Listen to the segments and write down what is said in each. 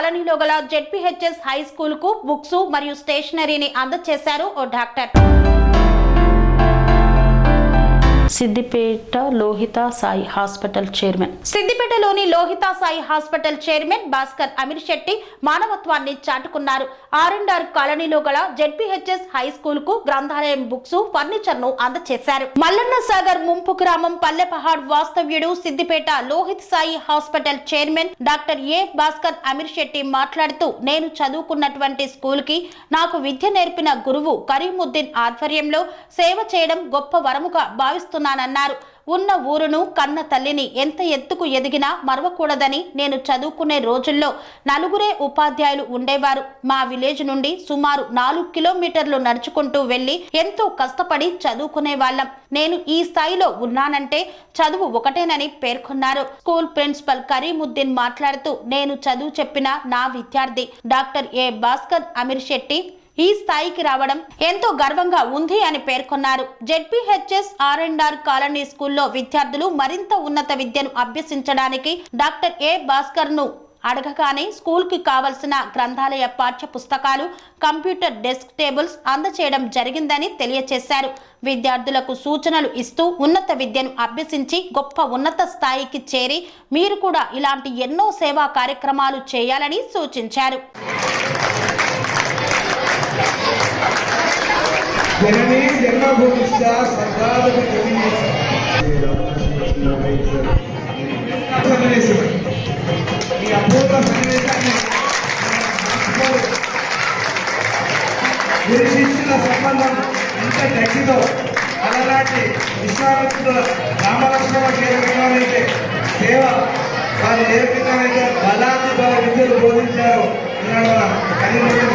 కాలనీలో గల ZPHS high స్కూల్కు బుక్స్ మరియు స్టేషనరీని అందజేశారు ఓ doctor. Siddipet Lohitha Sai hospital chairman. సిద్దిపేటలోని Lohitha Sai hospital chairman Bhaskar Amir Shetty మానవత్వాన్ని చాటుకున్నారు. ఆర్ అండ్ ఆర్ కాలనీలో గల జెడ్పీహెచ్ఎస్ హై స్కూల్కు గ్రంథాలయం బుక్స్ ఫర్నిచర్ను అందజేశారు మల్లన్న సాగర్ ముంపు గ్రామం Pallepahad వాస్తవ్యుడు Siddipet Lohith Sai hospital chairman doctor A Bhaskar Amir Shetty మాట్లాడుతూ నేను చదువుకున్నటువంటి స్కూల్కి నాకు విద్య నేర్పిన గురువు కరీముద్దీన్ ఆధ్వర్యంలో సేవ చేయడం గొప్ప వరముగా భావిస్తున్నానన్నారు ఉన్న ఊరును కన్న తల్లిని ఎంత ఎత్తుకు ఎదిగినా మరవకూడదని నేను చదువుకునే రోజుల్లో నలుగురే ఉపాధ్యాయులు ఉండేవారు. మా విలేజ్ నుండి సుమారు నాలుగు కిలోమీటర్లు నడుచుకుంటూ వెళ్ళి ఎంతో కష్టపడి చదువుకునే వాళ్ళం నేను ఈ స్థాయిలో ఉన్నానంటే చదువు ఒకటేనని పేర్కొన్నారు. స్కూల్ ప్రిన్సిపల్ కరీముద్దీన్ మాట్లాడుతూ నేను చదువు చెప్పిన నా విద్యార్థి డాక్టర్ ఏ. భాస్కర్ అమీర్ శెట్టి ఈ స్థాయికి రావడం ఎంతో గర్వంగా ఉంది అని పేర్కొన్నారు. ZPHS R and R colony స్కూల్లో విద్యార్థులు మరింత ఉన్నత విద్యను అభ్యసించడానికి డాక్టర్ ఏ భాస్కర్ను అడగగానే స్కూల్కి కావలసిన గ్రంథాలయ పాఠ్య పుస్తకాలు కంప్యూటర్ డెస్క్ టేబుల్స్ అందచేయడం జరిగిందని తెలియచేశారు. విద్యార్థులకు సూచనలు ఇస్తూ ఉన్నత విద్యను అభ్యసించి గొప్ప ఉన్నత స్థాయికి చేరి మీరు కూడా ఇలాంటి ఎన్నో సేవా కార్యక్రమాలు చేయాలని సూచించారు. జననీ జన్మభూమిష్ట సర్వాధిక ఈ అపూర్వ సన్నివేశాన్ని గురు శిష్యుల సంబంధం ఎంత గట్టిదో అలనాటి విశ్వామిత్రుడు రామలక్ష్మణ కేంద్రంలోనైతే సేవ వారు ఏ విధంగా బలాన్ని బల విద్యలు బోధించారో ఈనాడు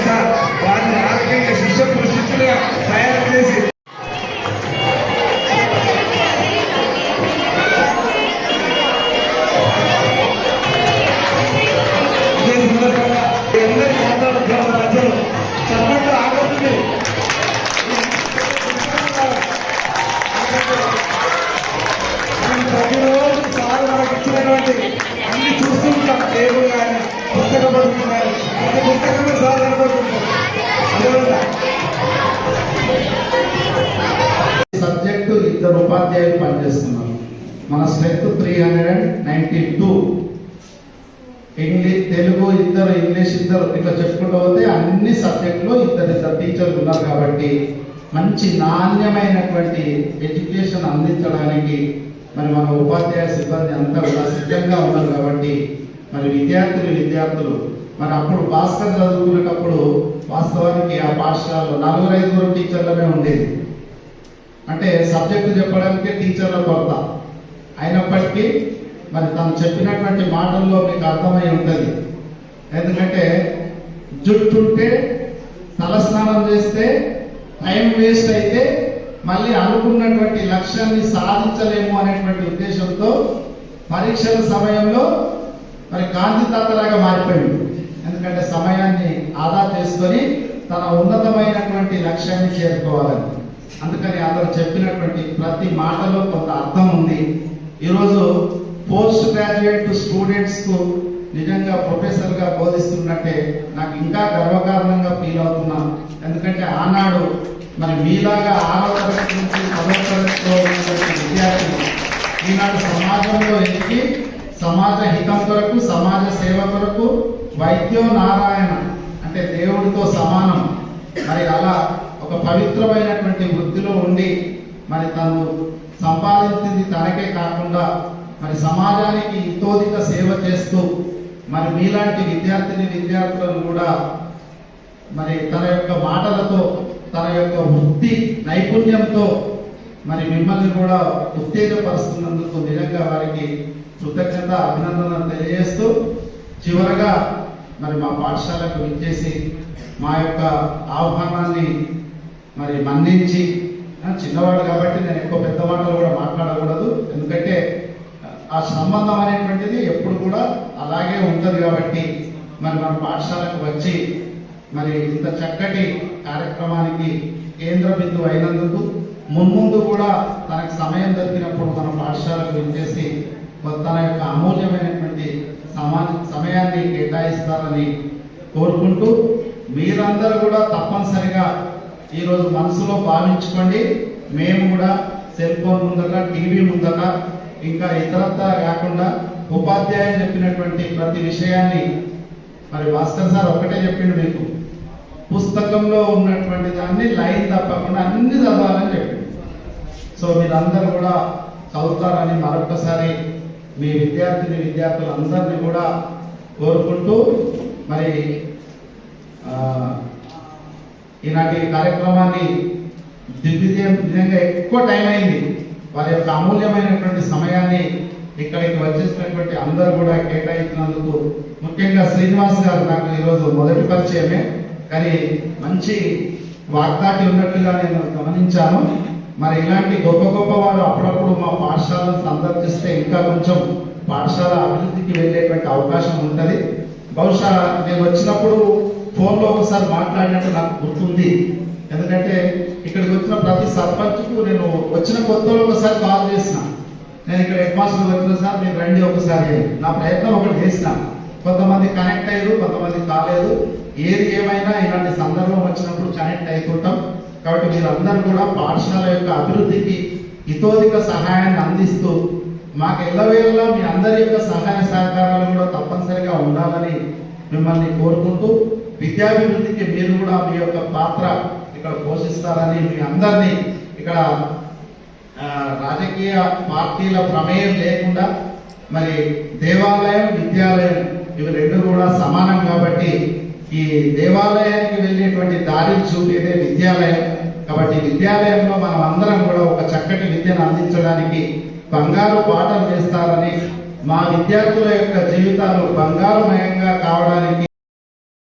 అన్ని చూస్తుంటాం టేబుల్ కానీ పుస్తకం పడుతుంది కానీ ప్రతి పుస్తకమే సార్ కనబడుతుంటాం సబ్జెక్టు ఇద్దరు ఉపాధ్యాయులు పనిచేస్తున్నారు. మన strength three hundred and ninety two. English Telugu ఇద్దరు ఇంగ్లీష్ ఇద్దరు ఇట్లా చెప్పుకుంటూ పోతే అన్ని సబ్జెక్టులో ఇద్దరు ఇద్దరు టీచర్లు ఉన్నారు కాబట్టి మంచి నాణ్యమైనటువంటి ఎడ్యుకేషన్ అందించడానికి మరి మన ఉపాధ్యాయ సిబ్బంది అంతా కూడా సిద్ధంగా ఉన్నారు కాబట్టి మరి విద్యార్థులు విద్యార్థులు మరి అప్పుడు భాస్కర్ చదువుకునేటప్పుడు వాస్తవానికి ఆ పాఠశాలలో నలుగురు ఐదుగురు టీచర్లనే ఉండేది. అంటే సబ్జెక్టు చెప్పడానికి టీచర్ల కొరత. అయినప్పటికీ మరి తను చెప్పినటువంటి మాటల్లో మీకు అర్థమై ఉంటుంది. ఎందుకంటే జుట్టుంటే తలస్నానం చేస్తే టైం వేస్ట్ అయితే మళ్ళీ అనుకున్నటువంటి లక్ష్యాన్ని సాధించలేము అనేటువంటి ఉద్దేశంతో పరీక్షల సమయంలో మరి గాంధీ తాతలాగా మారిపోయింది ఎందుకంటే సమయాన్ని ఆదా చేసుకొని తన ఉన్నతమైనటువంటి లక్ష్యాన్ని చేరుకోవాలని. అందుకని అతను చెప్పినటువంటి ప్రతి మాటలో కొంత అర్థం ఉంది. ఈరోజు పోస్ట్ గ్రాడ్యుయేట్ స్టూడెంట్స్కు నిజంగా ప్రొఫెసర్గా బోధిస్తున్నట్టే నాకు ఇంకా గర్వకారణంగా ఫీల్ అవుతున్నాను. ఎందుకంటే ఆనాడు మరి మీలాగా ఆరో తరగతి నుంచి పదో తరగతిలో ఉన్నటువంటి విద్యార్థులు ఈనాడు సమాజంలో ఎదిగి సమాజ హితం కొరకు సమాజ సేవ కొరకు వైద్యో నారాయణ అంటే దేవుడితో సమానం. మరి అలా ఒక పవిత్రమైనటువంటి వృత్తిలో ఉండి మరి తను సంపాదించింది తనకే కాకుండా మరి సమాజానికి ఇతోదిక సేవ చేస్తూ మరి మీలాంటి విద్యార్థిని విద్యార్థులను కూడా మరి తన యొక్క మాటలతో తన యొక్క వృత్తి నైపుణ్యంతో మరి మిమ్మల్ని కూడా ఉత్తేజపరుస్తున్నందుకు నిజంగా వారికి కృతజ్ఞత అభినందనలు తెలియజేస్తూ చివరగా మరి మా పాఠశాలకు విచ్చేసి మా యొక్క ఆహ్వానాన్ని మరి మన్నించి ఆ, చిన్నవాడు కాబట్టి నేను ఎక్కువ పెద్ద మాటలు కూడా మాట్లాడకూడదు. ఎందుకంటే ఆ సంబంధం అనేటువంటిది ఎప్పుడు కూడా అలాగే ఉంటుంది కాబట్టి మరి మన పాఠశాలకు వచ్చి మరి ఇంత చక్కటి కార్యక్రమానికి కేంద్ర బిందువు అయినందుకు మున్ముందు కూడా తనకు సమయం దొరికినప్పుడు మన పాఠశాలకు విచ్చేసి తన యొక్క అమూల్యమైనటువంటి సమా సమయాన్ని కేటాయిస్తారని కోరుకుంటూ మీరందరూ కూడా తప్పనిసరిగా ఈరోజు మనసులో భావించుకోండి. మేము కూడా సెల్ ఫోన్ ముందట టీవీ ముందట ఇంకా ఇతరత్తా కాకుండా ఉపాధ్యాయులు చెప్పినటువంటి ప్రతి విషయాన్ని మరి భాస్కర్ సార్ ఒకటే చెప్పిండు మీకు. పుస్తకంలో ఉన్నటువంటి దాన్ని లైన్ తప్పకుండా అన్ని చదవాలని చెప్పిండు సో మీరందరూ కూడా చదువుతారని మరొకసారి మీ విద్యార్థిని విద్యార్థులందరినీ కూడా కోరుకుంటూ మరి ఈనాటి కార్యక్రమాన్ని దిగ్విజయం నిజంగా ఎక్కువ టైం అయింది. వారి యొక్క అమూల్యమైనటువంటి సమయాన్ని ఇక్కడికి వచ్చేసినటువంటి అందరూ కూడా కేటాయించినందుకు ముఖ్యంగా శ్రీనివాస్ గారు నాకు ఈరోజు మొదటి పరిచయమే. కానీ మంచి వాగ్దాటి ఉన్నట్లుగా నేను గమనించాను. మరి ఇలాంటి గొప్ప గొప్ప వారు అప్పుడప్పుడు మా పాఠశాలను సందర్శిస్తే ఇంకా కొంచెం పాఠశాల అభివృద్ధికి వెళ్ళేటువంటి అవకాశం ఉంటుంది. బహుశా నేను వచ్చినప్పుడు ఫోన్లో ఒకసారి మాట్లాడినట్టు నాకు గుర్తుంది. ఎందుకంటే ఇక్కడికి వచ్చిన ప్రతి సర్పంచ్కు నేను వచ్చిన కొత్తలో ఒకసారి కాల్ చేసిన. నేను ఇక్కడ హెడ్ మాస్టర్ వచ్చిన సార్ మీరు రండి ఒకసారి నా ప్రయత్నం ఒకటి చేసినా. కొంతమంది కనెక్ట్ అయ్యారు కొంతమంది కాలేదు. ఏది ఏమైనా ఇలాంటి సందర్భం వచ్చినప్పుడు కనెక్ట్ అవుతుంటాం కాబట్టి మీరందరూ కూడా పాఠశాల యొక్క అభివృద్ధికి ఇతోధిక సహాయాన్ని అందిస్తూ మాకు ఎల్లవేళలా మీ అందరి యొక్క సహాయ సహకారాలు కూడా తప్పనిసరిగా ఉండాలని మిమ్మల్ని కోరుకుంటూ విద్యాభివృద్ధికి మీరు కూడా మీ యొక్క పాత్ర ఇక్కడ పోషిస్తారని మీ అందరినీ ఇక్కడ రాజకీయ పార్టీల ప్రమేయం లేకుండా మరి దేవాలయం విద్యాలయం ఇవి రెండు కూడా సమానం కాబట్టి ఈ దేవాలయానికి వెళ్ళేటువంటి దారి చూపేదే విద్యాలయం. కాబట్టి విద్యాలయంలో మనం అందరం కూడా ఒక చక్కటి విద్యను అందించడానికి బంగారు పాఠం చేస్తారని మా విద్యార్థుల యొక్క జీవితాలు బంగారుమయంగా కావడానికి